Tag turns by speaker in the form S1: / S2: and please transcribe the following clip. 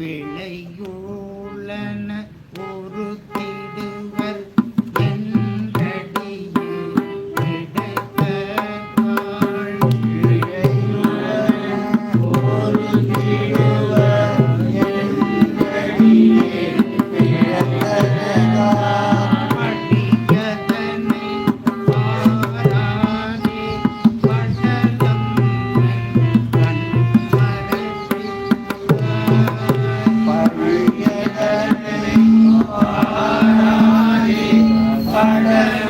S1: பிழையுள்ளன ஒரு
S2: Amen.